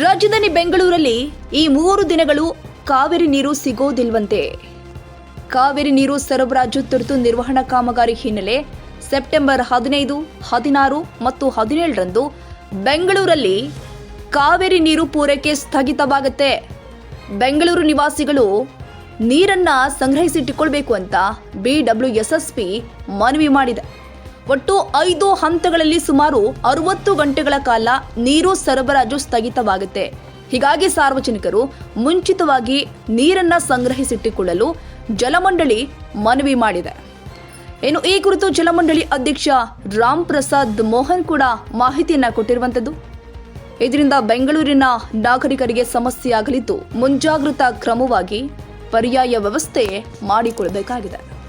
ರಾಜಧಾನಿ ಬೆಂಗಳೂರಲ್ಲಿ ಈ ಮೂರು ದಿನಗಳು ಕಾವೇರಿ ನೀರು ಸಿಗೋದಿಲ್ವಂತೆ. ಕಾವೇರಿ ನೀರು ಸರಬರಾಜು ತುರ್ತು ನಿರ್ವಹಣಾ ಕಾಮಗಾರಿ ಹಿನ್ನೆಲೆ ಸೆಪ್ಟೆಂಬರ್ ಹದಿನೈದು, ಹದಿನಾರು ಮತ್ತು ಹದಿನೇಳರಂದು ಬೆಂಗಳೂರಲ್ಲಿ ಕಾವೇರಿ ನೀರು ಪೂರೈಕೆ ಸ್ಥಗಿತವಾಗುತ್ತೆ. ಬೆಂಗಳೂರು ನಿವಾಸಿಗಳು ನೀರನ್ನ ಸಂಗ್ರಹಿಸಿಟ್ಟುಕೊಳ್ಬೇಕು ಅಂತ ಬಿಡಬ್ಲ್ಯೂಎಸ್ಎಸ್ಪಿ ಮನವಿ ಮಾಡಿದೆ. ಒಟ್ಟು ಐದು ಹಂತಗಳಲ್ಲಿ ಸುಮಾರು ಅರವತ್ತು ಗಂಟೆಗಳ ಕಾಲ ನೀರು ಸರಬರಾಜು ಸ್ಥಗಿತವಾಗುತ್ತೆ. ಹೀಗಾಗಿ ಸಾರ್ವಜನಿಕರು ಮುಂಚಿತವಾಗಿ ನೀರನ್ನ ಸಂಗ್ರಹಿಸಿಟ್ಟುಕೊಳ್ಳಲು ಜಲಮಂಡಳಿ ಮನವಿ ಮಾಡಿದೆ. ಇನ್ನು ಈ ಕುರಿತು ಜಲಮಂಡಳಿ ಅಧ್ಯಕ್ಷ ರಾಮ್ ಪ್ರಸಾದ್ ಮೋಹನ್ ಕೂಡ ಮಾಹಿತಿಯನ್ನ ಕೊಟ್ಟಿರುವಂತದ್ದು. ಇದರಿಂದ ಬೆಂಗಳೂರಿನ ನಾಗರಿಕರಿಗೆ ಸಮಸ್ಯೆಯಾಗಲಿದ್ದು ಮುಂಜಾಗ್ರತಾ ಕ್ರಮವಾಗಿ ಪರ್ಯಾಯ ವ್ಯವಸ್ಥೆ ಮಾಡಿಕೊಳ್ಳಬೇಕಾಗಿದೆ.